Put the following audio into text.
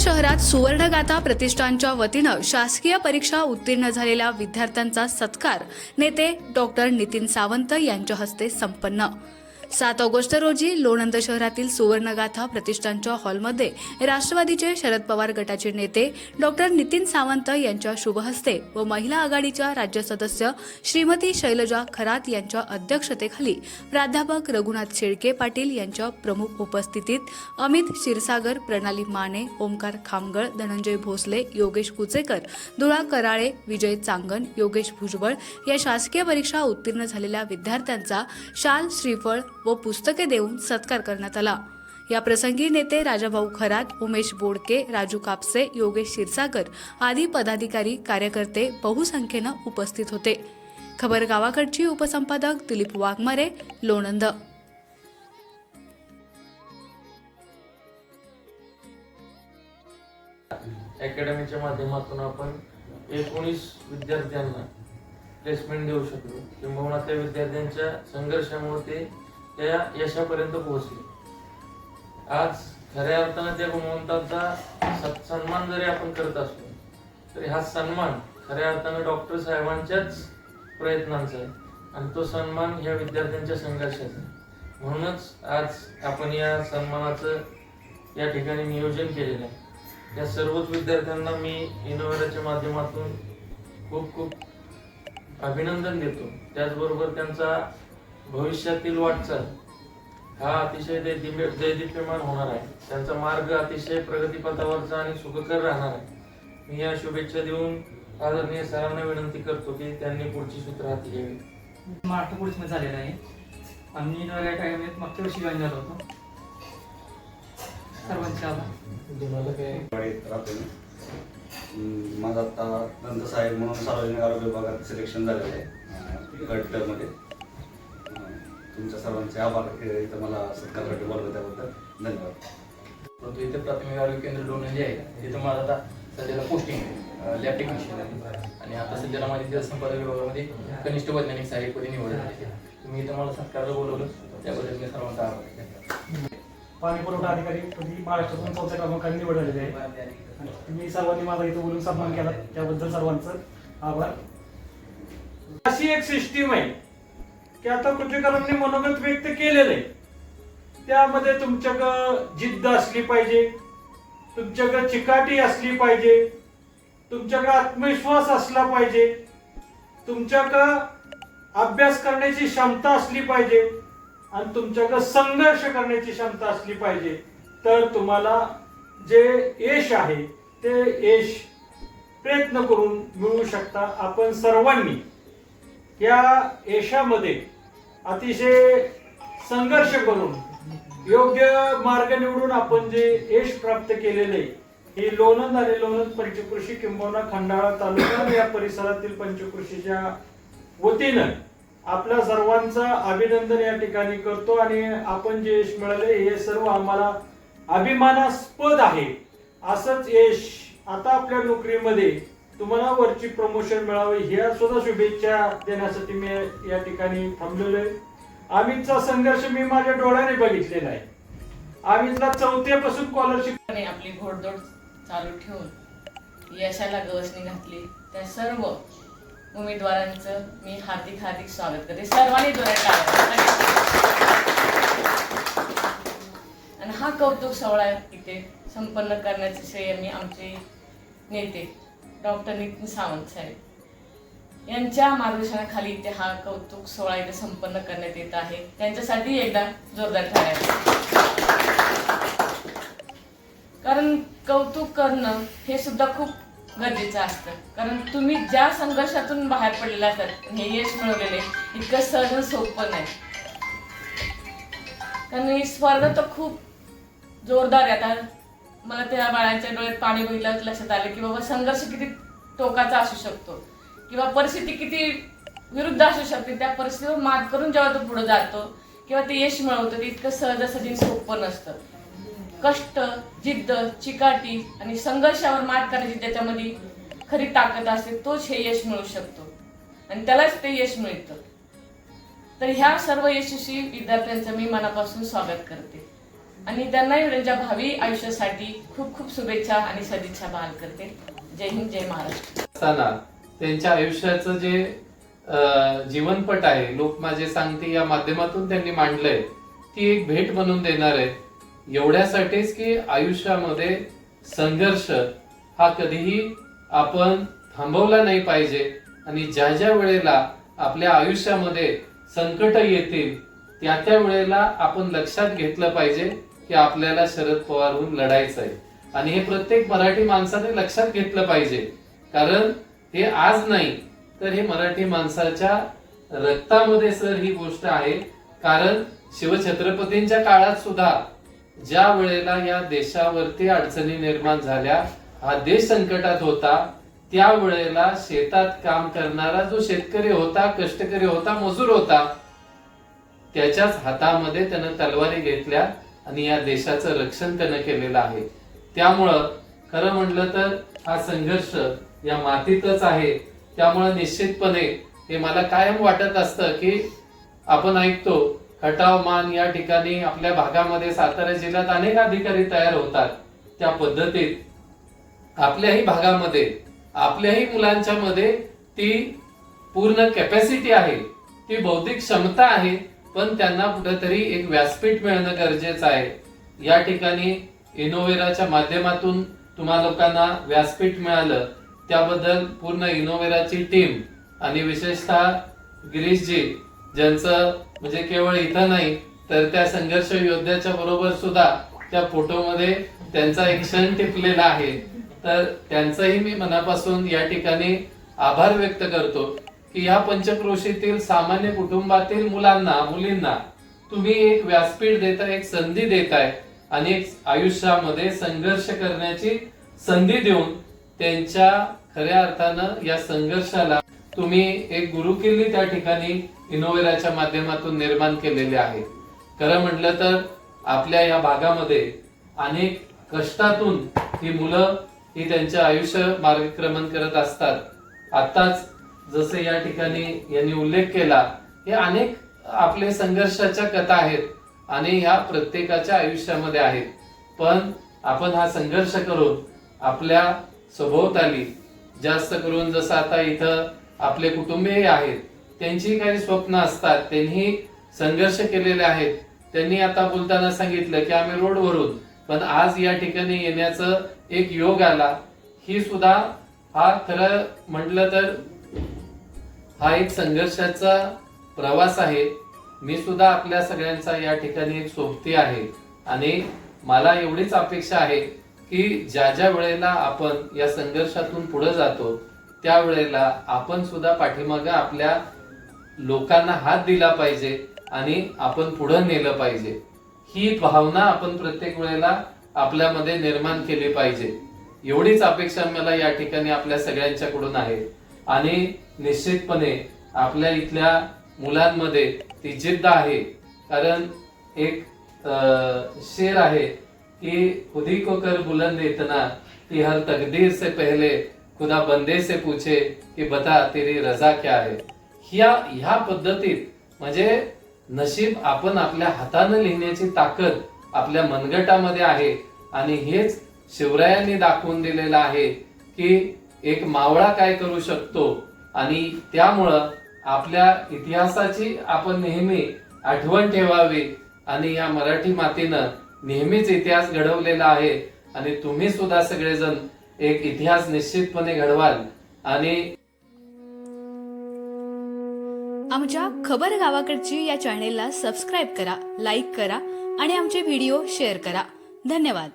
शहरात सुवर्णगाथा प्रतिष्ठानच्या वतीनं शासकीय परीक्षा उत्तीर्ण झालेल्या विद्यार्थ्यांचा सत्कार नेते डॉक्टर नितीन सावंत यांच्या हस्ते संपन्न. सात ऑगस्ट रोजी लोणंद शहरातील सुवर्णगाथा प्रतिष्ठानच्या हॉलमध्ये राष्ट्रवादीचे शरद पवार गटाचे नेते डॉक्टर नितीन सावंत यांच्या शुभहस्ते व महिला आघाडीच्या राज्य सदस्य श्रीमती शैलजा खरात यांच्या अध्यक्षतेखाली प्राध्यापक रघुनाथ शेळके पाटील यांच्या प्रमुख उपस्थितीत अमित क्षीरसागर प्रणाली माने ओमकार खामगळ धनंजय भोसले योगेश कुचेकर दुळा कराळे विजय चांगण योगेश भुजबळ या शासकीय परीक्षा उत्तीर्ण झालेल्या विद्यार्थ्यांचा शाल श्रीफळ व पुस्तके देऊन सत्कार करण्यात आला. या प्रसंगी नेते राजाभाऊ खरात उमेश बोडके राजू कापसे योगेश क्षीरसागर आदी पदाधिकारी कार्यकर्ते बहुसंख्येनं उपस्थित होते. खबर गावाकडची उपसंपादक दिलीप वाघमारे लोणंद. अकॅडमीच्या माध्यमातून आपण एकोणीस विद्यार्थ्यांना प्लेसमेंट देऊ शकलो. किंबहुना त्या विद्यार्थ्यांच्या संघर्षामुळे ते त्या यशापर्यंत पोहोचले. आज खऱ्या अर्थानं त्या गुणवंतांचा सत्- सन्मान जरी आपण करत असलो तरी हा सन्मान खऱ्या अर्थानं डॉक्टर साहेबांच्याच प्रयत्नांचा आहे. आणि तो सन्मान ह्या विद्यार्थ्यांच्या संघर्षाचा म्हणूनच आज आपण या सन्मानाचं या ठिकाणी नियोजन केलेलं आहे. या सर्वच विद्यार्थ्यांना मी इनोव्हेराच्या माध्यमातून खूप खूप अभिनंदन देतो. त्याचबरोबर त्यांचा भविष्यातील वाटचाल हा अतिशय दैदिप्य दैदिप्यमान होणार आहे. त्यांचा मार्ग अतिशय प्रगतीपथावरचा आणि सुखकर राहणार आहे. मी या शुभेच्छा देऊन आदरणीय सरांना विनंती करतो की त्यांनी पुढची सूत्र हाती घ्यावी. महाराष्ट्र पोलीसमध्ये झालेला आहे. आम्ही नव्या टाइमात मागच्या वर्षी जॉईन झालो होतो. सर्वांचे आभार. तुम्हाला काय माझं आता नंतर साहेब म्हणून सार्वजनिक आरोग्य विभागात सिलेक्शन झालेलं आहे गटमध्ये तुमच्या सर्वांचे आभार. हे इथं मला सत्कारसाठी बोलवलं त्याबद्दल. धन्यवाद. परंतु इथे प्राथमिक आरोग्य केंद्र लोणंद जे आहे तिथं माझं आता सध्याला पोस्टिंग आहे. लॅब टेक्निशियन आहे. आणि आता सध्याला माझी जलसंपदा विभागामध्ये कनिष्ठ वैज्ञानिक सहाय्यकपदी निवड झाली तुम्ही इथं मला सत्कारला बोलवलं. त्याबद्दल मी सर्वांचा आभार पाणी पुरवठा अधिकारी पदी महाराष्ट्रातून चौथ्या क्रमांकाने निवड झालेली आहे? आणि तुम्ही सर्वांनी माझा इथं बोलून सन्मान केला. त्याबद्दल सर्वांचं आभार. अशी एक सिस्टीम आहे. की आता कृतीकरांनी मनोगत व्यक्त केलेलं आहे त्यामध्ये तुमच्याकडं जिद्द असली पाहिजे तुमच्याकडं चिकाटी असली पाहिजे तुमच्याकडं आत्मविश्वास असला पाहिजे तुमच्याकडं अभ्यास करण्याची क्षमता असली पाहिजे आणि तुमच्याकडं संघर्ष करण्याची क्षमता असली पाहिजे तर तुम्हाला जे यश आहे ते यश प्रयत्न करून मिळवू शकता आपण सर्वांनी. या यशामध्ये अतिशय संघर्ष करून योग्य मार्ग निवडून आपण जे यश प्राप्त केलेले आहे, ही लोणंद आणि लोणंद पंचकृषी किंबहुना खंडाळा तालुका या परिसरातील पंचकृषीच्या वतीनं आपल्या सर्वांचं अभिनंदन या ठिकाणी करतो आणि आपण जे यश मिळाले हे सर्व आम्हाला अभिमानास्पद आहे. असंच यश आता आपल्या नोकरीमध्ये तुम्हाला वरची प्रमोशन मिळावे ह्या सुद्धा शुभेच्छा देण्यासाठी मी या ठिकाणी थांबलेलो आहे. आम्हीचा संघर्ष मी माझ्या डोळ्याने बघितलेला आहे. आम्हीला चौथ्यापासून स्कॉलरशिप आपली घोडदोड चालू ठेवून यशाला गवसणी घातली. त्या सर्व उमेदवारांचं मी हार्दिक हार्दिक स्वागत करते. सर्वांनी आणि हा कौतुक सोहळा इथे संपन्न करण्याचे श्रेय मी आमचे नेते डॉक्टर नितीन सावंत साहेब. यांच्या मार्गदर्शनाखाली इथे हा कौतुक सोहळा इथे संपन्न करण्यात येत आहे. त्यांच्यासाठी एकदा जोरदार टाळ्या कारण कौतुक करणं हे सुद्धा खूप गरजेचं असतं. कारण तुम्ही ज्या संघर्षातून बाहेर पडलेला असतात हे यश मिळवलेले इतकं सहज सोपं नाही. कारण ही स्पर्धा तर खूप जोरदार आहे. आता मला त्या बाळाच्या डोळ्यात पाणी बघितल्यावर लक्षात आलं की बाबा संघर्ष किती टोकाचा असू शकतो. किंवा परिस्थिती किती विरुद्ध असू शकते त्या परिस्थितीवर मात करून जेव्हा तो पुढे जातो किंवा ते यश मिळवतो ते इतकं सहजासहजी सोपं नसतं. कष्ट जिद्द चिकाटी आणि संघर्षावर मात करण्याची त्याच्यामध्ये खरी ताकद असते तोच हे यश मिळू शकतो. आणि त्यालाच ते यश मिळतं. तर ह्या सर्व यशस्वी विद्यार्थ्यांचं मी मनापासून स्वागत करते. आणि त्यांनाही त्यांच्या भावी आयुष्यासाठी खूप खूप शुभेच्छा आणि सदिच्छा बहाल करते. जय हिंद जय महाराष्ट्र. त्यांच्या आयुष्याचं जे जीवनपट आहे लोक माझे सांगते या माध्यमातून त्यांनी मांडलंय ती एक भेट म्हणून देणार आहे एवढ्यासाठीच की आयुष्यामध्ये संघर्ष हा कधीही आपण थांबवला नाही पाहिजे. आणि ज्या ज्या वेळेला आपल्या आयुष्यामध्ये संकट येतील त्या त्या वेळेला आपण लक्षात घेतलं पाहिजे. की आपल्याला शरद पवारहून लढायचं आहे आणि हे प्रत्येक मराठी माणसाने लक्षात घेतलं पाहिजे. कारण हे आज नाही तर हे मराठी माणसाच्या रक्तामध्ये सर ही गोष्ट आहे. कारण शिवछत्रपतींच्या काळात सुद्धा ज्या वेळेला या देशावरती अडचणी निर्माण झाल्या हा देश संकटात होता त्या वेळेला शेतात काम करणारा जो शेतकरी होता कष्टकरी होता मजूर होता त्याच्याच हातामध्ये त्यानं तलवारी घेतल्या. आणि या देशाचं रक्षण त्यानं केलेलं आहे. त्यामुळं खरं म्हटलं तर हा संघर्ष या मातीतच आहे. त्यामुळं निश्चितपणे हे मला कायम वाटत असतं की आपण ऐकतो खटाव मान या ठिकाणी आपल्या भागामध्ये सातारा जिल्ह्यात अनेक अधिकारी तयार होतात. त्या पद्धतीत आपल्याही भागामध्ये आपल्याही मुलांच्या मध्ये ती पूर्ण कॅपॅसिटी आहे ती बौद्धिक क्षमता आहे पण त्यांना कुठेतरी एक व्यासपीठ मिळणं गरजेचं आहे. या ठिकाणी इनोवेराच्या माध्यमातून तुम्हा लोकांना व्यासपीठ मिळालं. त्याबद्दल पूर्ण इनोवेराची टीम आणि विशेषतः गिरीशजी ज्यांचं म्हणजे केवळ इथं नाही तर त्या संघर्ष योद्ध्याच्या बरोबर सुद्धा त्या फोटोमध्ये त्यांचा एक क्षण टिपलेला आहे. तर त्यांचंही मी मनापासून या ठिकाणी आभार व्यक्त करतो. की या पंचक्रोशीतील सामान्य कुटुंबातील मुलांना मुलींना तुम्ही एक व्यासपीठ देताय एक संधी देताय आणि एक आयुष्यामध्ये संघर्ष करण्याची संधी देऊन त्यांच्या खऱ्या अर्थानं या संघर्षाला तुम्ही एक गुरुकिल्ली त्या ठिकाणी इनोवेराच्या माध्यमातून निर्माण केलेली आहे. खरं म्हटलं तर आपल्या या भागामध्ये अनेक कष्टातून ही मुलं ही त्यांच्या आयुष्य मार्गक्रमण करत असतात. आताच जसे या ठिकाणी यांनी उल्लेख केला हे अनेक आपले संघर्षाच्या कथा आहेत आणि ह्या प्रत्येकाच्या आयुष्यामध्ये आहेत. पण आपण हा संघर्ष करून आपल्या सभोवताली जास्त करून जसं आता इथं आपले कुटुंबीय आहेत त्यांची काही स्वप्न असतात त्यांनी संघर्ष केलेले आहेत. त्यांनी आता बोलताना सांगितलं की आम्ही रोडवरून पण आज या ठिकाणी येण्याचं एक योग आला ही सुद्धा हा खरं म्हटलं तर हा एक संघर्षाचा प्रवास आहे. मी सुद्धा आपल्या सगळ्यांचा या ठिकाणी एक सोबती आहे. आणि मला एवढीच अपेक्षा आहे की ज्या ज्या वेळेला आपण या संघर्षातून पुढे जातो त्यावेळेला आपण सुद्धा पाठीमागं आपल्या लोकांना हात दिला पाहिजे आणि आपण पुढे नेलं पाहिजे. ही भावना आपण प्रत्येक वेळेला आपल्यामध्ये निर्माण केली पाहिजे. एवढीच अपेक्षा मला या ठिकाणी आपल्या सगळ्यांच्याकडून आहे. आणि निश्चितपणे आपल्या इथल्या मुलांमध्ये ती जिद्द आहे. कारण एक अं, शेर आहे कि खुदी को कर बुलंद इतना कि हर तकदीर से पहले खुदा बंदे से पूछे की बता तेरी रजा क्या आहे ह्या ह्या पद्धतीत म्हणजे नशीब आपण आपल्या हातानं लिहिण्याची ताकद आपल्या मनगटामध्ये आहे. आणि हेच शिवरायांनी दाखवून दिलेलं आहे की एक मावळा काय करू शकतो? आणि त्यामुळं आपल्या इतिहासाची आपण नेहमी आठवण ठेवावी आणि या मराठी मातीनं नेहमीच इतिहास घडवलेला आहे. आणि तुम्ही सुद्धा सगळेजण एक इतिहास निश्चितपणे घडवाल. आणि आमच्या खबर गावाकडची या चॅनेलला सबस्क्राईब करा लाईक करा आणि आमचे व्हिडिओ शेअर करा. धन्यवाद.